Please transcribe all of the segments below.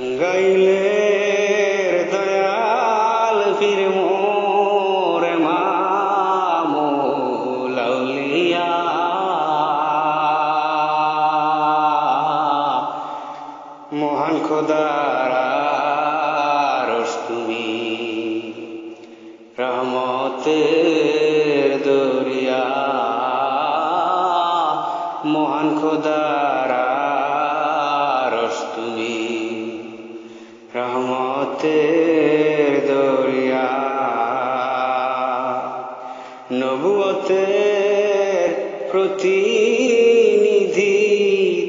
টাঙ্গাইলের দয়াল ফির মোর মামুলাউলিয়া মহান খোদার তুমি রহমতের দরিয়া। মহান খোদার তুমি রহমতের দরিয়া। নবুয়তের প্রতিনিধি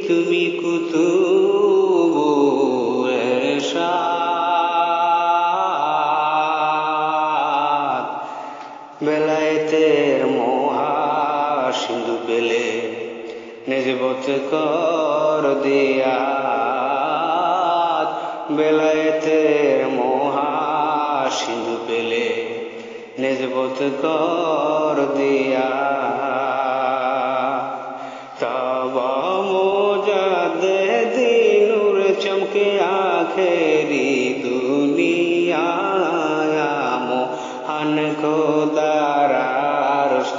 তুমি বেলায়েতের মহা সিন্ধু পেলে নিজবত কর দিয়া। বেলায়েতের মহা সিন্ধু পেলে নিজবত কর দিয়া। তব মোজাদে দিনুর চমকে আখেরি দুনিয়া মহান খোদার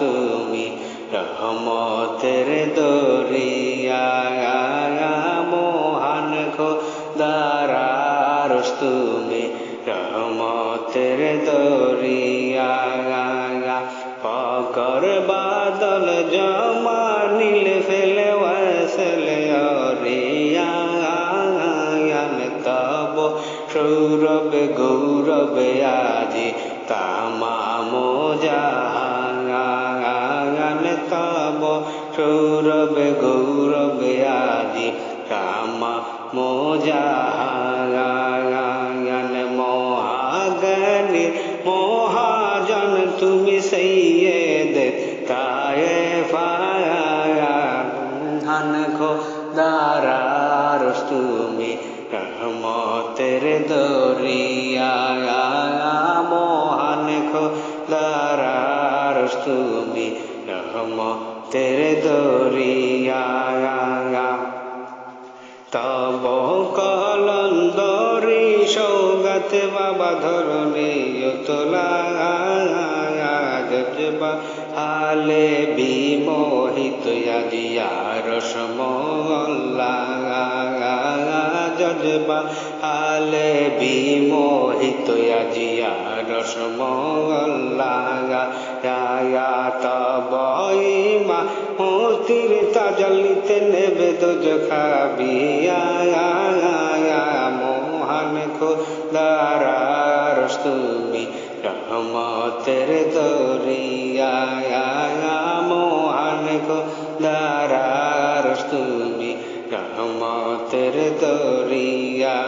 তুমি রহমতের দরিয়া তুমি রহমতের দরিয়া পকর বাদল জমা, নীল ফেলে ওয়াসলে অরিয়া তব সৌরভ গৌরব, আজি তামাম জাহান তব সৌরভ গৌরব মোজাহান মহাগণী মহাজন তুমি সৈয়দ কায়ে ফায়ান খো দারার তুমি রহমতের দরিয়া মহান খো দারার তুমি রহমতের দরিয়া তব কলন্দরি সৌগত বাবা ধরনে তোলা জজবা হালে বিমোহিত আজিয়ার সমল্লা জজবা হালে বিমোহিত আজিয়ার সমল্লা তব ইমা মূর্তির তাজলিতে নেবে দোজ রহমতের দরিয়া মোহান খোদার তুমি রহমতের দরিয়া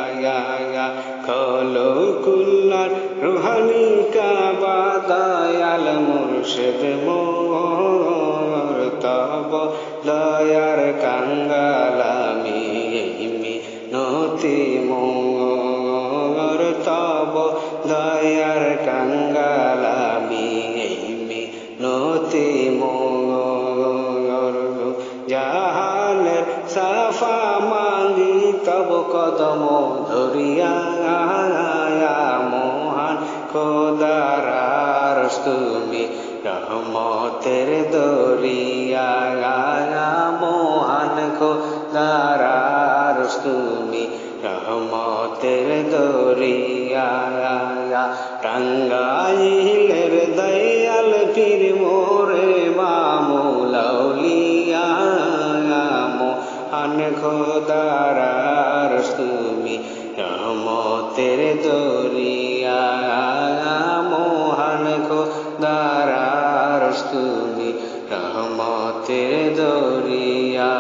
খলো কুল্লার রুহানি কাবা দয়াল মুর্শিদ মোর তব দয়ার কাঙ্গালামি তব দয়ার কাঙ্গালামি নতি মোর জাহানের সাফা মাঙ্গি তব কদম ধরিয়া মহান খোদার তুমি রহমতের দরিয়া মহান খোদার তুমি রহমতের দরিয়া টাঙ্গাইলের দয়াল পীর মোরে মামুলাউলিয়া মহান খোদার তুমি রহমতের দরিয়া মহান খোদার তুমি রহমতের দরিয়া।